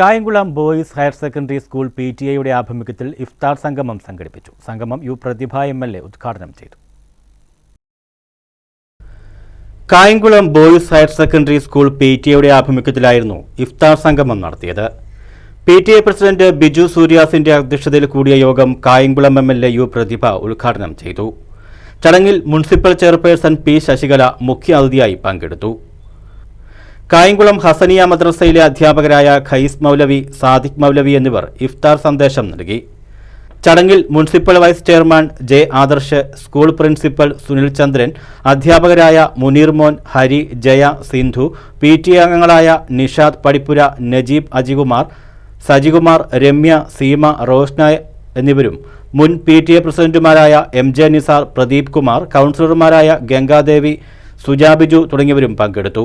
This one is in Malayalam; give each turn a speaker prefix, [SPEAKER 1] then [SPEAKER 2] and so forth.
[SPEAKER 1] Kayamkulam boys higher secondary school P T എയുടെ ആഭിമുഖ്യത്തിൽ ഇഫ്താർ സംഗമം സംഘടിപ്പിച്ചു. സംഗമം U Prathibha M L A ഉദ്ഘാടനം ചെയ്തു. Kayamkulam boys higher secondary school P T എയുടെ ആഭിമുഖ്യത്തിലായിരുന്നു ഇഫ്താർ സംഗമം നടത്തിയത്. P T A president Biju സൂര്യാസിന്റെ അധ്യക്ഷതയിൽ കൂടിയ യോഗം Kayamkulam M L A U Prathibha ഉദ്ഘാടനം ചെയ്തു. ചടങ്ങിൽ മുനിസിപ്പൽ ചെയർപേഴ്സൺ പി ശശികല മുഖ്യ അതിഥിയായി പങ്കെടുത്തു. കായംകുളം ഹസനിയ മദ്രസയിലെ അധ്യാപകരായ ഖൈസ് മൗലവി സാദിഖ് മൗലവി എന്നിവർ ഇഫ്താർ സന്ദേശം നൽകി. ചടങ്ങിൽ municipal vice chairman J Adarsh school principal Sunil Chandran അധ്യാപകരായ മുനീർ മോൻ ഹരി ജയ സിന്ധു പി ടി അംഗങ്ങളായ നിഷാദ് പടിപ്പുര നജീബ് അജികുമാർ സജികുമാർ രമ്യ സീമ റോഷ്ന എന്നിവരും മുൻ പി ടി എ പ്രസിഡന്റുമാരായ എം ജെ നിസാർ പ്രദീപ് കുമാർ കൗൺസിലർമാരായ ഗംഗാദേവി സുജാബിജു തുടങ്ങിയവരും പങ്കെടുത്തു.